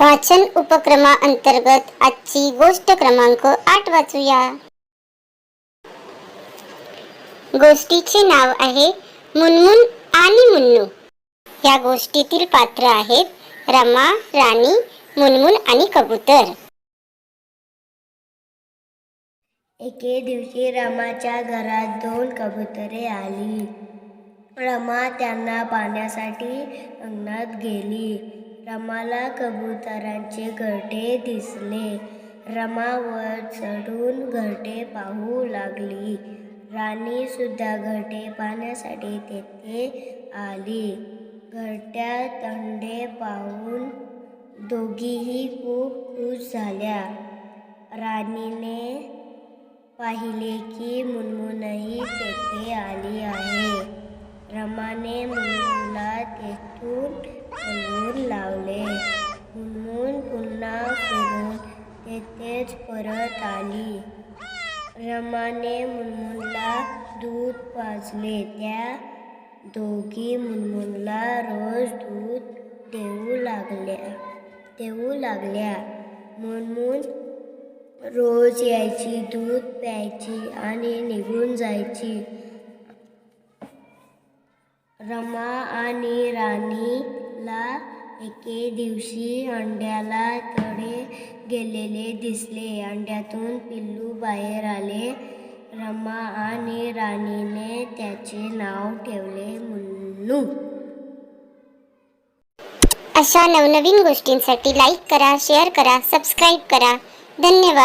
वाचन उपक्रमाअंतर्गत आजची गोष्ट क्रमांक आठ वाचूया. गोष्टीचे नाव आहे मुनमुन आणि मुन्नू. या गोष्टीतील पात्र आहेत रमा राणी मुनमुन आणि कबूतर. एके दिवशी रमाच्या घरात दोन कबुतरे आली. रमा त्यांना पाण्यासाठी अंगणात गेली. रमाला कबुतरांचे घरटे दिसले. रमावर चढून घरटे पाहू लागली. राणी सुद्धा घरटे पाहण्यासाठी तेथे आली. घरट्या तंडे पाहून दोघीही खूप खुश झाल्या. राणीने पाहिले की मुनमुनही तेथे आली आहे. रमाने येथेच परत आली. रमाने मुनमुनला दूध पाजले. त्या दोघी मुनमुनला रोज दूध देऊ लागल्या देऊ लागल्या. मुनमुन रोज यायची दूध प्यायची आणि निघून जायची. रमा आणि राणीला एके दिवशी अंड्याला तडे गेलेले दिसले. अंड्यातून पिल्लू बाहेर आले. रमा आणि राणीने त्याचे नाव ठेवले मुन्नू. अशा नवनवीन गोष्टींसाठी लाईक करा शेअर करा सबस्क्राईब करा. धन्यवाद.